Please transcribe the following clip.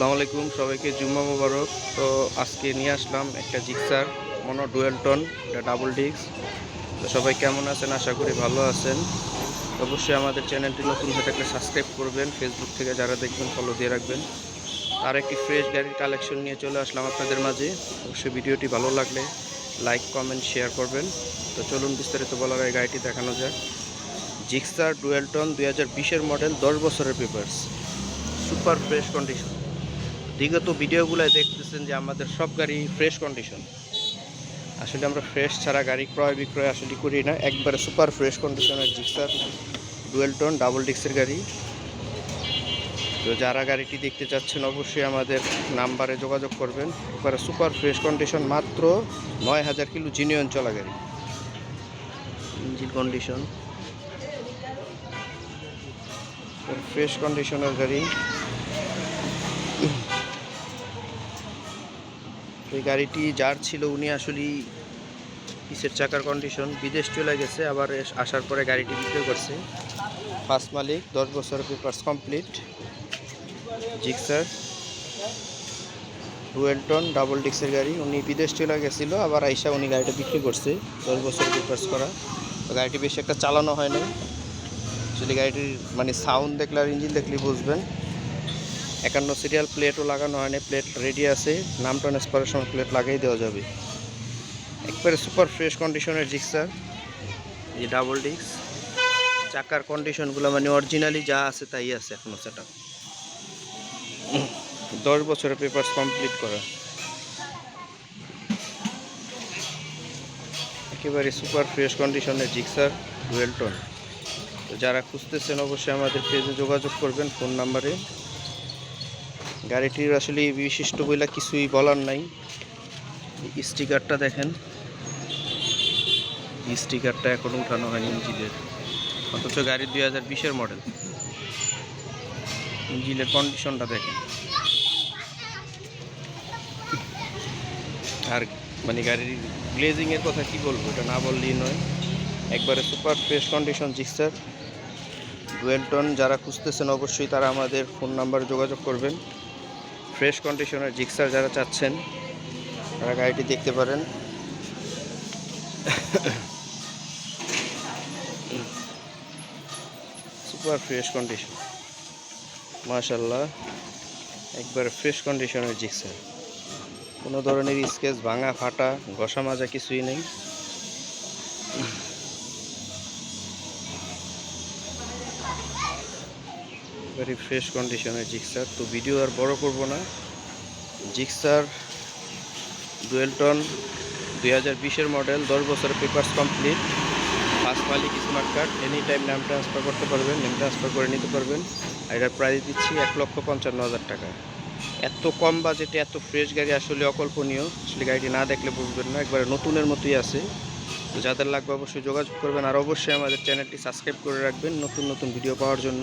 আসসালামু আলাইকুম, সবাইকে জুম্মা মোবারক। তো আজকে নিয়ে আসলাম একটা জিক্সার মনো ডুয়েল টন, এটা ডাবল ডিক্স তো সবাই কেমন আছেন? আশা করি ভালো আছেন। অবশ্যই আমাদের চ্যানেলটি নতুন হয়ে থাকলে সাবস্ক্রাইব করবেন ফেসবুক থেকে যারা দেখবেন ফলো দিয়ে রাখবেন। আর একটি ফ্রেশ গাড়ির কালেকশন নিয়ে চলে আসলাম আপনাদের মাঝে। অবশ্যই ভিডিওটি ভালো লাগলে লাইক কমেন্ট শেয়ার করবেন। তো চলুন বিস্তারিত বলার এই গাড়িটি দেখানো যাক। জিক্সার ডুয়েল টন দুই হাজার বিশের মডেল দশ বছরের পেপার্স সুপার ফ্রেশ কন্ডিশন বিগত ভিডিওগুলোয় দেখতেছেন যে আমাদের সব গাড়ি ফ্রেশ কন্ডিশন আসলে আমরা ফ্রেশ ছাড়া গাড়ি ক্রয় বিক্রয় আসলে করি না। একবারে সুপার ফ্রেশ কন্ডিশনের জিক্সার ডুয়েল টোন ডাবল ডিক্সের গাড়ি। তো যারা গাড়িটি দেখতে চাচ্ছেন অবশ্যই আমাদের নাম্বারে যোগাযোগ করবেন। একবারে সুপার ফ্রেশ কন্ডিশন মাত্র নয় হাজার কিলো জিনিয়ন চলা গাড়ি। ইঞ্জিন কন্ডিশন ফ্রেশ কন্ডিশনের গাড়ি। এই গাড়িটি যার ছিল উনি আসলে পিসের চাকার কন্ডিশন বিদেশ চলে গেছে, আবার আসার পরে গাড়িটি বিক্রি করছে। পাঁচ মালিক, দশ বছর papers complete Gixxer dual tone double ডিক্সের গাড়ি। উনি বিদেশ চলে গেছিল, আবার আইসা উনি গাড়িটা বিক্রি করছে, দশ বছর পেপার্স করা। গাড়িটি বেশি একটা চালানো হয় নাই। অ্যাকচুয়ালি গাড়িটির মানে সাউন্ড দেখলে আর ইঞ্জিন দেখলে বুঝবেন। একান্ন সিরিয়াল প্লেটও লাগানো হয়নি প্লেট রেডি আছে নাম ট্রান্সফারের সময় প্লেট লাগিয়ে দেওয়া যাবে। একবারে সুপার ফ্রেশ কন্ডিশনের জিক্সার এই ডাবল ডিস্ক চাকার কন্ডিশনগুলো মানে অরিজিনালি যা আছে তাই আছে এখনও সেটা দশ বছরের পেপার্স কমপ্লিট করা। একেবারে সুপার ফ্রেশ কন্ডিশনের জিক্সার ডুয়েলটন তো যারা খুঁজতেছেন অবশ্যই আমাদের পেজে যোগাযোগ করবেন ফোন নাম্বারে গাড়িটির আসলে বিশিষ্ট বইলা কিছুই বলার নাই। স্টিকারটা দেখেন। স্টিকারটা এখন উঠানো হয়নি ইঞ্জিনের। অথচ গাড়ি দুই হাজার বিশের মডেল। ইঞ্জিনের কন্ডিশনটা দেখেন। আর মানে গাড়ির গ্লেজিংয়ের কথা কি বলব, এটা না বললেই নয়। একবারে super fresh condition Gixxer dual tone যারা খুঁজতেছেন অবশ্যই তারা আমাদের ফোন নাম্বার যোগাযোগ করবেন। ফ্রেশ কন্ডিশনের জিক্সার যারা চাচ্ছেন, তারা গাড়িটি দেখতে পারেন। Super fresh condition. মাশাল্লাহ একবার ফ্রেশ কন্ডিশনের জিক্সার। কোনো ধরনের স্কেচ, ভাঙা, ফাটা, ঘষা মাজা কিছুই নেই। ভেরি ফ্রেশ কন্ডিশনের জিক্সার তো ভিডিও আর বড় করব না। জিক্সার ডুয়েলটন দুই হাজার বিশের মডেল দশ বছরের পেপার্স কমপ্লিট ফার্স্ট মালিক স্মার্ট কার্ড এনি টাইম নাম ট্রান্সফার করতে পারবেন নেম ট্রান্সফার করে নিতে পারবেন। আর এটার প্রাইস দিচ্ছি এক লক্ষ পঞ্চান্ন হাজার টাকা। এত কম বাজেটে এত ফ্রেশ গাড়ি আসলে অকল্পনীয়। আসলে গাড়িটি না দেখলে বুঝবেন না, একবারে নতুনের মতোই আছে। তো যাদের লাগবে অবশ্যই যোগাযোগ করবেন, আর অবশ্যই আমাদের চ্যানেলটি সাবস্ক্রাইব করে রাখবেন নতুন নতুন ভিডিও পাওয়ার জন্য।